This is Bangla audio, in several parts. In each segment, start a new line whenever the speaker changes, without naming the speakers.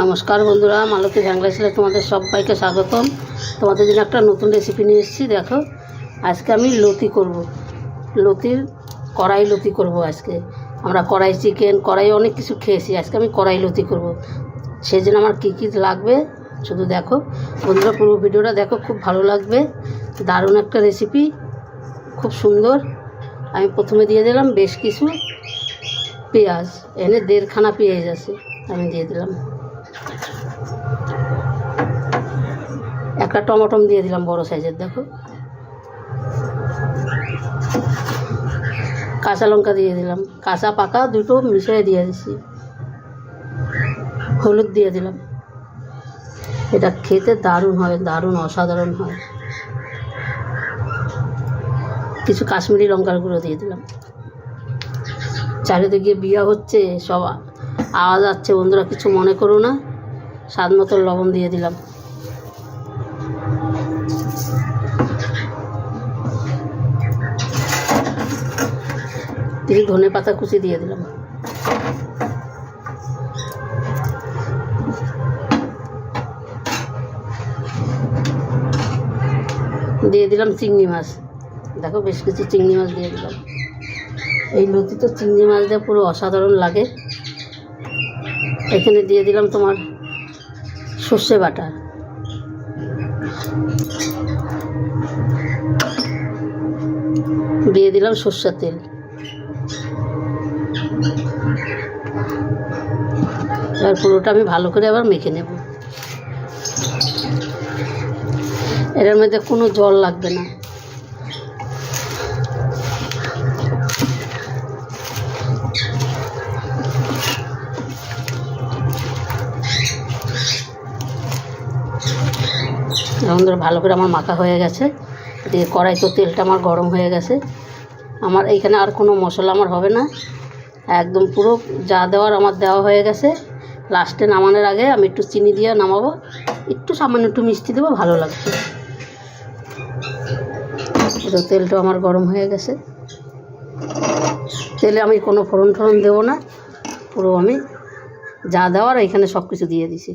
নমস্কার বন্ধুরা, মালতী বাংলা ছেলে তোমাদের সবাইকে স্বাগতম। তোমাদের জন্য একটা নতুন রেসিপি নিয়ে এসেছি, দেখো। আজকে আমি লতি করব। লতির কড়াই লতি করব আজকে। আমরা কড়াই চিকেন কড়াই অনেক কিছু খেয়েছি, আজকে আমি কড়াই লতি করব। সেই জন্য আমার কী কী লাগবে, শুধু দেখো। বন্ধুরা, পুরো ভিডিওটা দেখো, খুব ভালো লাগবে। দারুণ একটা রেসিপি খুব সুন্দর। আমি প্রথমে দিয়ে দিলাম বেশ কিছু পেঁয়াজ, এনে দেড়খানা পেঁয়াজ আছে। আমি দিয়ে দিলাম। একটা টমাটম দিয়ে দিলাম বড় সাইজের, দেখো। কাঁচা লঙ্কা দিয়ে দিলাম। কাঁচা, পাকা দুটো মিশিয়ে দিয়ে দিছি। হলুদ দিয়ে দিলাম। এটা খেতে দারুণ হয় দারুণ অসাধারণ হয়। কিছু কাশ্মীরি লঙ্কার গুঁড়ো দিয়ে দিলাম। চারিদিকে বিয়ে হচ্ছে, সব আওয়াজ আসছে, বন্ধুরা, কিছু মনে করো না। স্বাদ মতো লবণ দিয়ে দিলাম। কিছু ধনে পাতা কুচি দিয়ে দিলাম। দিয়ে দিলাম চিংড়ি মাছ। দেখো, বেশ কিছু চিংড়ি মাছ দিয়ে দিলাম। এই লতি তো চিংড়ি মাছ দিয়ে পুরো অসাধারণ লাগে। এখানে দিয়ে দিলাম তোমার সর্ষে বাটা। দিয়ে দিলাম সর্ষের তেল। এবার পুরোটা আমি ভালো করে আবার মেখে নেব। এটার মধ্যে কোনো জল লাগবে না। এখন ধরো ভালো করে আমার মাখা হয়ে গেছে। দিয়ে কড়াই তো তেলটা আমার গরম হয়ে গেছে। আমার এইখানে আর কোনো মশলা আমার হবে না। একদম পুরো যা দেওয়ার আমার দেওয়া হয়ে গেছে। লাস্টে নামানোর আগে আমি একটু চিনি দিয়ে নামাবো। একটু সামান্য একটু মিষ্টি দেবো, ভালো লাগবে। তো তেলটা আমার গরম হয়ে গেছে। তেলে আমি কোনো ফোড়ন টোড়ন দেবো না। পুরো আমি যা দেওয়ার এখানে সব কিছু দিয়ে দিছি।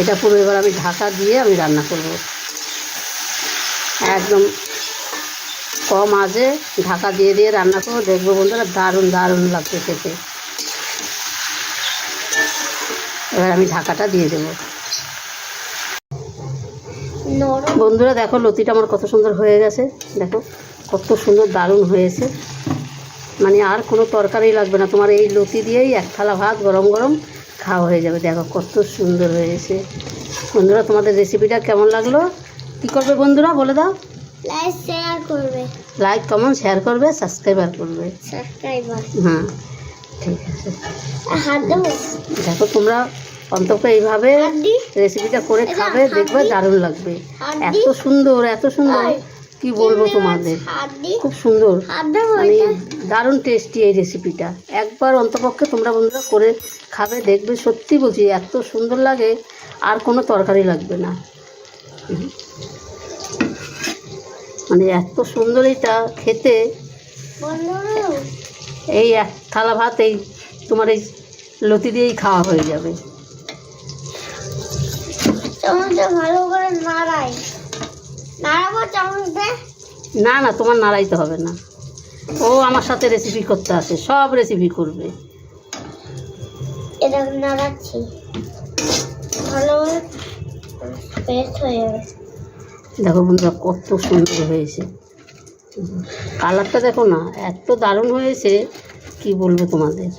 এটা পুরো এবার আমি ঢাকা দিয়ে আমি রান্না করব। একদম কম আজে ঢাকা দিয়ে দিয়ে রান্না করব। দেখব বন্ধুরা দারুণ দারুণ লাগছে খেতে। এবার আমি ঢাকাটা দিয়ে দেবো। বন্ধুরা দেখো লতিটা আমার কত সুন্দর হয়ে গেছে। দেখো কত সুন্দর দারুণ হয়েছে। মানে আর কোনো তরকারি লাগবে না। তোমার এই লতি দিয়েই এক থালা ভাত গরম গরম খাওয়া হয়ে যাবে। দেখো কত সুন্দর হয়েছে। বন্ধুরা তোমাদের রেসিপিটা কেমন লাগল? কী করবে বন্ধুরা বলে দাও।
লাইক শেয়ার করবে।
লাইক কমেন্ট শেয়ার করবে সাবস্ক্রাইবার করবে।
সাবস্ক্রাইবার
হ্যাঁ ঠিক আছে। দেখো তোমরা অন্তত এইভাবে রেসিপিটা করে খাবে দেখবে দারুণ লাগবে। এত সুন্দর এত সুন্দর। কি বলব তোমাদের? খুব সুন্দর। মানে দারুণ টেস্টি এই রেসিপিটা একবার অন্তপক্ষে তোমরা বন্ধুরা করে খাবে দেখবে সত্যি বলছি এত সুন্দর লাগে আর কোনো তরকারি লাগবে না। মানে এত সুন্দর এটা খেতে। এই এক থালা ভাত এই তোমার এই লতি দিয়েই খাওয়া হয়ে যাবে।
চামচে ভালো করে নাড়াই। নাড়াবো চামচ
না না তোমার নাড়াইতে হবে না। ও আমার সাথে রেসিপি করতে আসে সব রেসিপি করবে।
এটা নাড়াচ্ছি। ভালো পেস্ট হয়ে যাবে
দেখো বন্ধুরা কত সুন্দর হয়েছে। কালারটা দেখো না এত দারুণ হয়েছে কি বলব তোমাদের?